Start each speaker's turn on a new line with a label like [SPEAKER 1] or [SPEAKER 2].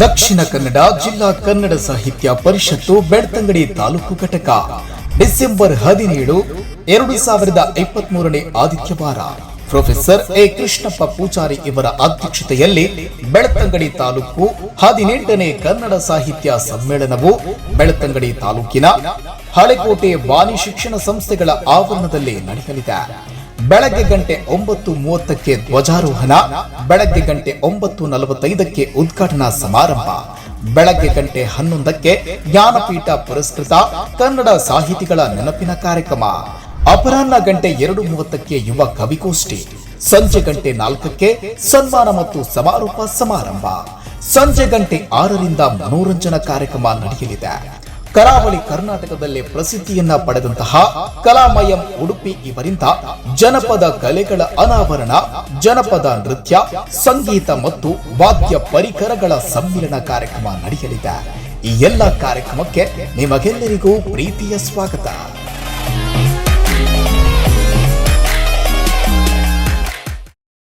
[SPEAKER 1] ದಕ್ಷಿಣ ಕನ್ನಡ ಜಿಲ್ಲಾ ಕನ್ನಡ ಸಾಹಿತ್ಯ ಪರಿಷತ್ತು ಬೆಳ್ತಂಗಡಿ ತಾಲೂಕು ಘಟಕ. ಡಿಸೆಂಬರ್ ಹದಿನೇಳು, ಎರಡು ಸಾವಿರದ ಇಪ್ಪತ್ತ್ ಮೂರನೇ ಆದಿತ್ಯವಾರ. ಪ್ರೊಫೆಸರ್ ಎ ಕೃಷ್ಣಪ್ಪ ಪೂಜಾರಿ ಇವರ ಅಧ್ಯಕ್ಷತೆಯಲ್ಲಿ ಬೆಳ್ತಂಗಡಿ ತಾಲೂಕು ಹದಿನೆಂಟನೇ ಕನ್ನಡ ಸಾಹಿತ್ಯ ಸಮ್ಮೇಳನವು ಬೆಳ್ತಂಗಡಿ ತಾಲೂಕಿನ ಹಳೆಕೋಟೆ ವಾಣಿ ಶಿಕ್ಷಣ ಸಂಸ್ಥೆಗಳ ಆವರಣದಲ್ಲಿ ನಡೆಯಲಿದೆ. ಬೆಳಗ್ಗೆ ಗಂಟೆ ಒಂಬತ್ತು ಮೂವತ್ತಕ್ಕೆ ಧ್ವಜಾರೋಹಣ, ಬೆಳಗ್ಗೆ ಗಂಟೆ ಒಂಬತ್ತು ನಲವತ್ತೈದಕ್ಕೆ ಉದ್ಘಾಟನಾ ಸಮಾರಂಭ, ಬೆಳಗ್ಗೆ ಗಂಟೆ ಹನ್ನೊಂದಕ್ಕೆ ಜ್ಞಾನಪೀಠ ಪುರಸ್ಕೃತ ಕನ್ನಡ ಸಾಹಿತಿಗಳ ನೆನಪಿನ ಕಾರ್ಯಕ್ರಮ, ಅಪರಾಹ್ನ ಗಂಟೆ ಎರಡು ಮೂವತ್ತಕ್ಕೆ ಯುವ ಕವಿಗೋಷ್ಠಿ, ಸಂಜೆ ಗಂಟೆ ನಾಲ್ಕಕ್ಕೆ ಸನ್ಮಾನ ಮತ್ತು ಸಮಾರೋಪ ಸಮಾರಂಭ, ಸಂಜೆ ಗಂಟೆ ಆರರಿಂದ ಮನೋರಂಜನಾ ಕಾರ್ಯಕ್ರಮ ನಡೆಯಲಿದೆ. ಕರಾವಳಿ ಕರ್ನಾಟಕದಲ್ಲಿ ಪ್ರಸಿದ್ಧಿಯನ್ನ ಪಡೆದಂತಹ ಕಲಾಮಯಂ ಉಡುಪಿ ಇವರಿಂದ ಜನಪದ ಕಲೆಗಳ ಅನಾವರಣ, ಜನಪದ ನೃತ್ಯ, ಸಂಗೀತ ಮತ್ತು ವಾದ್ಯ ಪರಿಕರಗಳ ಸಮ್ಮಿಲನ ಕಾರ್ಯಕ್ರಮ ನಡೆಯಲಿದೆ. ಈ ಎಲ್ಲ ಕಾರ್ಯಕ್ರಮಕ್ಕೆ ನಿಮಗೆಲ್ಲರಿಗೂ ಪ್ರೀತಿಯ ಸ್ವಾಗತ.